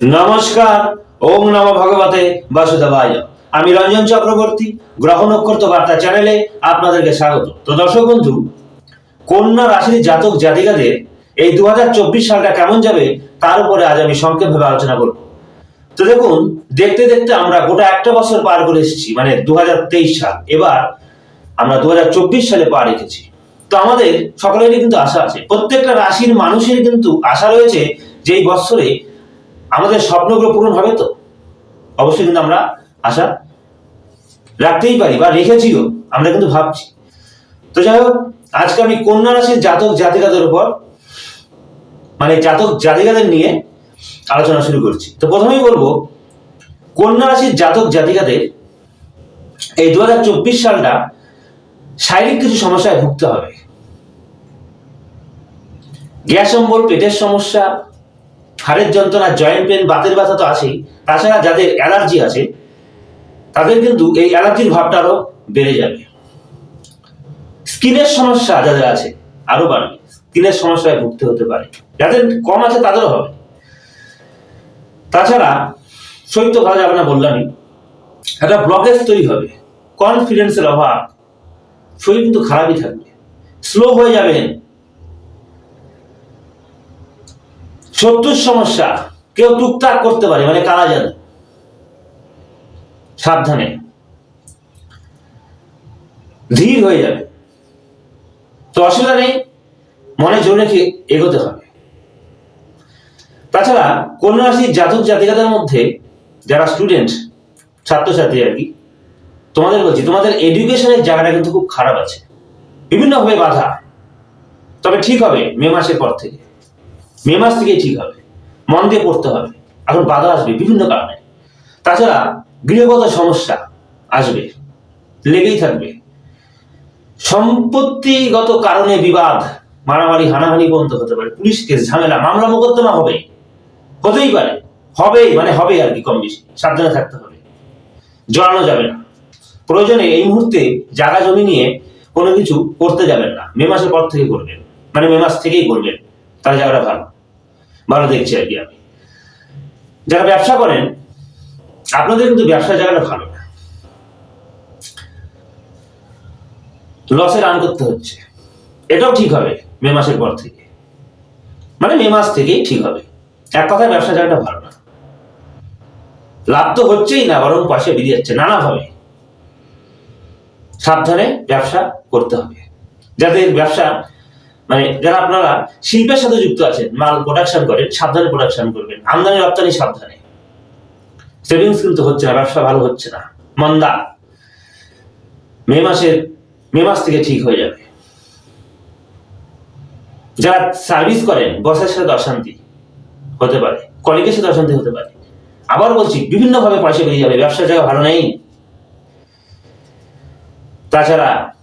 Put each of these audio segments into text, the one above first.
নমস্কার ওম নম ভগবতে বাসুদেবায়। আমি রঞ্জন চক্রবর্তী গ্রহ নক্ষত্র বার্তা চ্যানেলে আপনাদেরকে স্বাগত। তো দর্শক বন্ধু, কন্যা রাশির জাতক জাতিকাদের এই দুহাজার চব্বিশ সালটা কেমন যাবে তার উপরে আজ আমি সংক্ষেপভাবে আলোচনা করব। তো দেখুন, দেখতে দেখতে আমরা গোটা একটা বছর পার করে এসেছি মানে দু হাজার তেইশ সাল। এবার আমরা দু হাজার চব্বিশ সালে পা রেখেছি। তো আমাদের সকলেরই কিন্তু আশা আছে, প্রত্যেকটা রাশির মানুষের কিন্তু আশা রয়েছে যে এই বছরে আমাদের স্বপ্নগুলো পূরণ হবে তো? অবশ্যই কিন্তু আমরা আশা রাখতেই পারি বা রেখেছিও, আমরা কিন্তু ভাবছি। তো যাই হোক, আজকে আমি কন্যা রাশির জাতক জাতিকাদের উপর মানে জাতক জাতিকাদের নিয়ে আলোচনা শুরু করছি। তো প্রথমেই বলব, কন্যা রাশির জাতক জাতিকাদের এই দু হাজার চব্বিশ সালটা শারীরিক কিছু সমস্যায় ভুগতে হবে। গ্যাস অম্বল, পেটের সমস্যা হাড়ের যন্ত্রণা জয়েন্ট পেন বাতের ব্যথা তো আছেই। তাছাড়া যাদের অ্যালার্জি আছে, তাদের কিন্তু এই অ্যালার্জির ভাবটা আরও বেড়ে যাবে। স্কিনের সমস্যা যাদের আছে, আরও বাড়বে। স্কিনের সমস্যায় ভুগতে হতে পারে। যাদের কম আছে, তাদেরও হবে। তাছাড়া তো ভালো যাবে বললামই, একটা ব্লকেজ তৈরি হবে। কনফিডেন্সের অভাব। শরীর কিন্তু খারাপই থাকবে। স্লো হয়ে যাবেন। শত্রুর সমস্যা, কেউ টুকটাক করতে পারে মানে কালা জাদু সাবধানে। ধীর হয়ে যাবে। তো অসুবিধা নেই, মনে জোর রেখে এগোতে হবে। তাছাড়া কন্যা রাশির জাতক জাতিকাদের মধ্যে যারা স্টুডেন্ট ছাত্রছাত্রী আর কি, তোমাদের বলছি, তোমাদের এডুকেশনের জায়গাটা কিন্তু খুব খারাপ আছে। বিভিন্নভাবে বাধা। তবে ঠিক হবে মে মাসের পর থেকে। মে মাস থেকেই ঠিক হবে। মন দিয়ে পড়তে হবে। এখন বাধা আসবে বিভিন্ন কারণে। তাছাড়া গৃহগত সমস্যা আসবে, লেগেই থাকবে। সম্পত্তিগত কারণে বিবাদ, মারামারি, হানাহানি পর্যন্ত হতে পারে। পুলিশ কেস, ঝামেলা, মামলা মোকদ্দমা হবে। হতেই পারে। হবেই মানে হবে আর কি কম বেশি। সাবধানে থাকতে হবে। জড়ানো যাবে না। প্রয়োজনে এই মুহূর্তে জায়গা জমি নিয়ে কোনো কিছু করতে যাবেন না। মে মাসের পর থেকে করবেন। মানে মে মাস থেকেই করবেন। তাহলে জায়গাটা ভালো। ভালো দেখছি আর কি আমি। যারা ব্যবসা করেন, আপনাদের কিন্তু ব্যবসার জায়গাটা ভালো না। লসে রান করতে হচ্ছে। এটাও ঠিক হবে মে মাসের পর থেকে। মানে মে মাস থেকেই ঠিক হবে। এক কথায় ব্যবসা জায়গাটা ভালো না। লাভ তো হচ্ছেই না, বরং পাশে বেরিয়ে যাচ্ছে নানাভাবে। সাবধানে ব্যবসা করতে হবে। যাদের ব্যবসা মানে যারা আপনারা শিল্পের সাথে যুক্ত আছেন, মাল প্রোডাকশন করেন, সাবধানে প্রোডাকশন করবেন। আমদানি, রপ্তানি সাবধানে। সেভিংস কিন্তু হচ্ছে না, ব্যবসা ভালো হচ্ছে না। মন্দা। মে মাসের, মে মাস থেকে ঠিক হয়ে যাবে। যারা সার্ভিস করেন বসের সাথে অশান্তি হতে পারে কলিগের সাথে অশান্তি হতে পারে। আবার বলছি, বিভিন্নভাবে পয়সা বেরিয়ে যাবে, ব্যবসার জায়গা ভালো নেই। তাছাড়া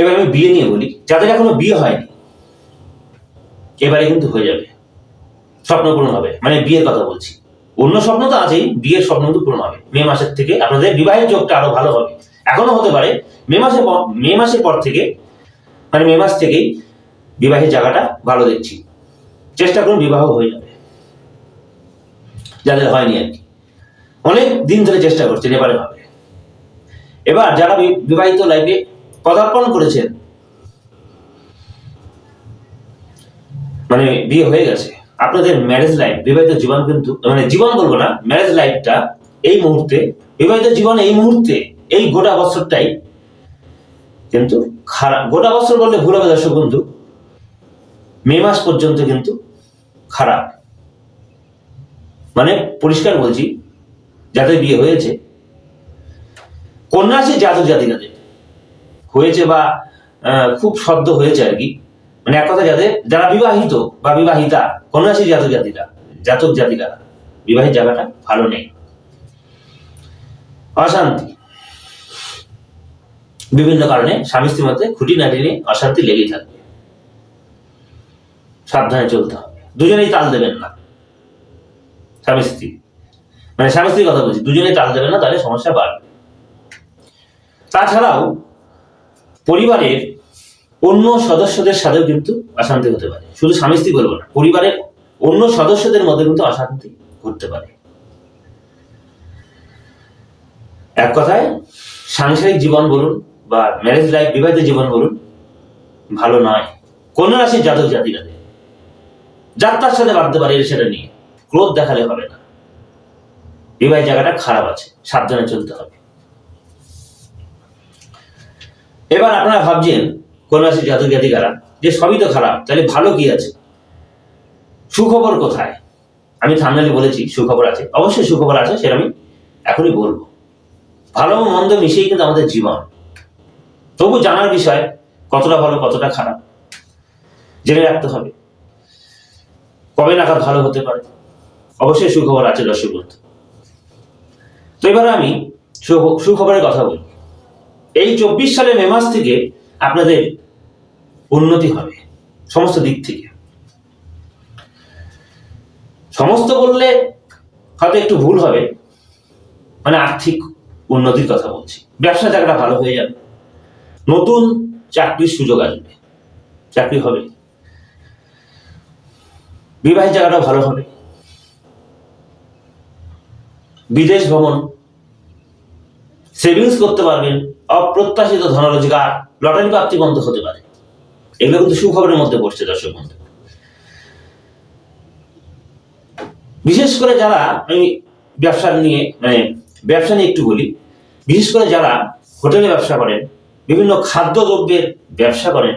এবার আমি বিয়ে নিয়ে বলি, যাদের এখনও বিয়ে হয়নি, এবারে কিন্তু হয়ে যাবে। স্বপ্ন পূরণ হবে মানে বিয়ের কথা বলছি। অন্য স্বপ্ন তো আছেই, বিয়ের স্বপ্ন কিন্তু পূরণ হবে। মে মাসের থেকে আপনাদের বিবাহের যোগটা আরও ভালো হবে। এখনও হতে পারে, মে পর, মে মাসের পর থেকে মানে মে মাস থেকেই বিবাহের জায়গাটা ভালো দেখছি। চেষ্টা করুন, বিবাহ হয়ে যাবে। যাদের হয়নি আর কি। অনেক দিন ধরে চেষ্টা করছেন, এবারে হবে। এবার যারা বিবাহিত লাইফে পদার্পণ করেছেন। মানে বিয়ে হয়ে গেছে। আপনাদের ম্যারেজ লাইফ বিবাহিত জীবন কিন্তু মানে জীবন বলব না ম্যারেজ লাইফটা এই মুহূর্তে, বিবাহিত জীবন এই মুহূর্তে, এই গোটা বছরটাই কিন্তু খারাপ, গোটা বছর বললে ভুল হবে দর্শক বন্ধু, মে মাস পর্যন্ত কিন্তু খারাপ। মানে পরিষ্কার বলছি যাদের বিয়ে হয়েছে, কন্যাশ্রী জাতক জাতিকাদের। হয়েছে বা খুব সদ্য হয়েছে আর কি। মানে এক কথা যাদের যারা বিবাহিত বা বিবাহিতা, কন্যাশ্রী জাতক জাতিরা, জাতক জাতিকা বিবাহের জায়গাটা ভালো নেই। অশান্তি। বিভিন্ন কারণে স্বামী স্ত্রীর মধ্যে খুঁটিনাটি নিয়ে অশান্তি লেগেই থাকবে সাবধানে চলতে হবে। দুজনেই তাল দেবেন না। স্বামী স্ত্রী। মানে স্বামী স্ত্রীর কথা বলছি, দুজনেই তাল দেবেন না, তাহলে সমস্যা বাড়বে। তাছাড়াও পরিবারের অন্য সদস্যদের সাথেও কিন্তু অশান্তি হতে পারে। শুধু স্বামী স্ত্রী বলব না, পরিবারের অন্য সদস্যদের মধ্যে কিন্তু অশান্তি ঘটতে পারে। এক কথায়, সাংসারিক জীবন বলুন বা ম্যারেজ লাইফ বিবাহিত জীবন বলুন, ভালো নয়। কোন রাশির জাতক জাতিকাদের। যাত্রার সাথে বাঁধতে পারে সেটা নিয়ে। ক্রোধ দেখালে হবে না। বিবাহের জায়গাটা খারাপ আছে, সাবধানে চলতে হবে। এবার আপনারা ভাবছেন কোন রাশির জাতক জাতিকারা যে সবই তো খারাপ, তাহলে ভালো কি আছে? সুখবর কোথায়? আমি থামনালে বলেছি, সুখবর আছে। অবশ্যই সুখবর আছে, সেটা আমি এখনই বলব। ভালো মন্দ মিশিয়ে কিন্তু আমাদের জীবন। তবু জানার বিষয়, কতটা ভালো, কতটা খারাপ, জেনে রাখতে হবে। কবে নাগাদ ভালো হতে পারে? অবশ্যই সুখবর আছে দর্শক তো এবার আমি সুখবরের কথা বলি। এই চব্বিশ সালের মে মাস থেকে আপনাদের উন্নতি হবে, সমস্ত দিক থেকে। সমস্ত বললে হয়তো একটু ভুল হবে মানে আর্থিক উন্নতির কথা বলছি। ব্যবসা জায়গাটা ভালো হয়ে যাবে। নতুন চাকরির সুযোগ আসবে। চাকরি হবে। বিবাহের জায়গাটা ভালো হবে। বিদেশ ভ্রমণ সেভিংস করতে পারবেন। অপ্রত্যাশিত ধন রোজগার লটারি প্রাপ্তি বন্ধ হতে পারে। এগুলো কিন্তু সুখবরের মধ্যে পড়ছে দর্শক বন্ধু। বিশেষ করে যারা, আমি ব্যবসা নিয়ে মানে ব্যবসা নিয়ে একটু বলি, বিশেষ করে যারা হোটেলে ব্যবসা করেন, বিভিন্ন খাদ্যদ্রব্যের ব্যবসা করেন,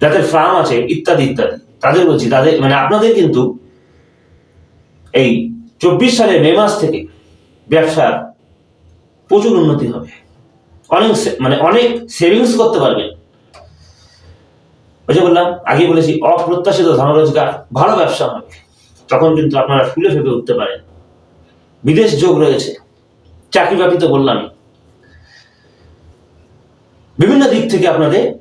যাদের ফার্ম আছে, ইত্যাদি ইত্যাদি, তাদের বলছি, তাদের মানে আপনাদের কিন্তু এই চব্বিশ সালের মে মাস থেকে ব্যবসার প্রচুর উন্নতি হবে। অনেক মানে অনেক সেভিংস করতে পারবেন ওই যে বললাম আগে বলেছি, অপ্রত্যাশিত ধন রোজগার ভালো ব্যবসা হবে। তখন কিন্তু আপনারা ফুলে ফেপে উঠতে পারেন। বিদেশ যোগ রয়েছে। চাকরি বাকরি তো বললামই। বিভিন্ন দিক থেকে আপনাদের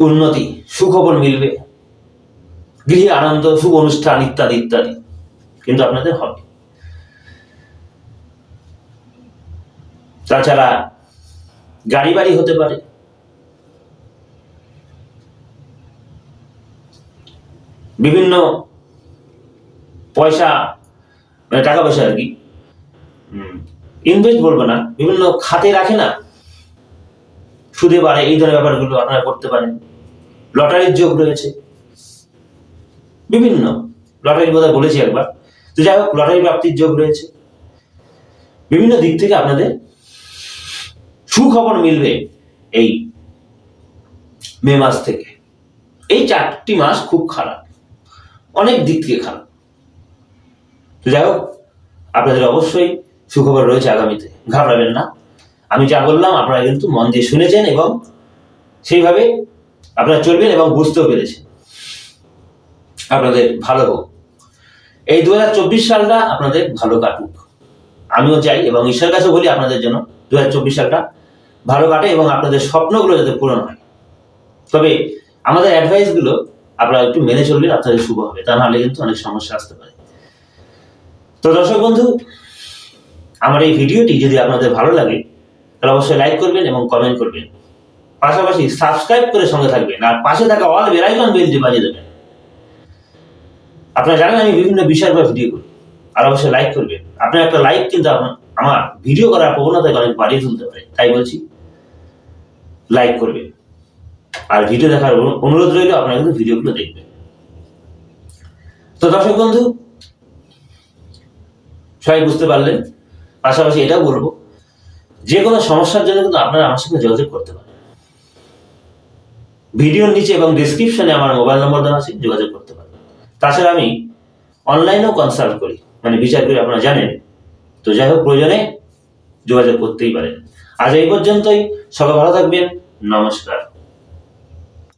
উন্নতি, সুখবর মিলবে। গৃহে আনন্দ, শুভ অনুষ্ঠান ইত্যাদি ইত্যাদি। কিন্তু আপনাদের হবে। তাছাড়া গাড়ি বাড়ি হতে পারে। বিভিন্ন পয়সা মানে টাকা পয়সা আর কি ইনভেস্ট বলব না বিভিন্ন খাতে রাখে না। সুদে বাড়ে এই ধরনের ব্যাপারগুলো আপনারা করতে পারেন। লটারির যোগ রয়েছে। বিভিন্ন লটারির কথা বলেছি একবার। তো যাই হোক লটারি প্রাপ্তির যোগ রয়েছে। বিভিন্ন দিক থেকে আপনাদের সুখবর মিলবে এই মে মাস থেকে। এই চারটি মাস খুব খারাপ, অনেক দিক থেকে খারাপ। তো যাই হোক, আপনাদের অবশ্যই সুখবর রয়েছে আগামীতে, ঘাবড়াবেন না। আমি যা বললাম, আপনারা কিন্তু মন দিয়ে শুনেছেন এবং সেইভাবে আপনারা চলবেন এবং বুঝতেও পেরেছেন। আপনাদের ভালো হোক। এই দু হাজার চব্বিশ সালটা আপনাদের ভালো কাটুক। আমিও চাই এবং ঈশ্বরের কাছে বলি আপনাদের জন্য দু হাজার চব্বিশ সালটা ভালো কাটে এবং আপনাদের স্বপ্নগুলো যাতে পূরণ হয়। তবে আমাদের অ্যাডভাইসগুলো আপনারা একটু মেনে চললে আপনাদের শুভ হবে, তা নাহলে কিন্তু অনেক সমস্যা আসতে পারে। তো দর্শক বন্ধু, আমার এই ভিডিওটি যদি আপনাদের ভালো লাগে, তাহলে অবশ্যই লাইক করবেন এবং কমেন্ট করবেন। পাশাপাশি সাবস্ক্রাইব করে সঙ্গে থাকবেন আর পাশে থাকা অল বেলাইকন বেলটি বাজিয়ে দেবেন। আপনারা জানেন আমি বিভিন্ন বিষয়ের উপর ভিডিও করি, আর অবশ্যই লাইক করবেন। আপনার একটা লাইক কিন্তু আমার- আমার ভিডিও করার প্রবণতাকে অনেক বাড়িয়ে তুলতে পারে, তাই বলছি লাইক করবে আর ভিডিও দেখার অনু- অনুরোধ রইল, আপনারা কিন্তু ভিডিওগুলো দেখবেন। তো দর্শক বন্ধু, সবাই বুঝতে পারলেন, পাশাপাশি এটাও বলব, যে কোনো সমস্যার জন্য কিন্তু আপনারা আমার সঙ্গে যোগাযোগ করতে পারেন। ভিডিওর নিচে এবং ডিসক্রিপশনে আমার মোবাইল নম্বর দেওয়া আছে, যোগাযোগ করতে পারেন। তাছাড়া আমি অনলাইনেও কনসাল্ট করি মানে বিচার করি, আপনারা জানেন তো যাই হোক প্রয়োজনে যোগাযোগ করতেই পারেন। আজ এই পর্যন্তই। সবাই ভালো থাকবেন। নমস্কার।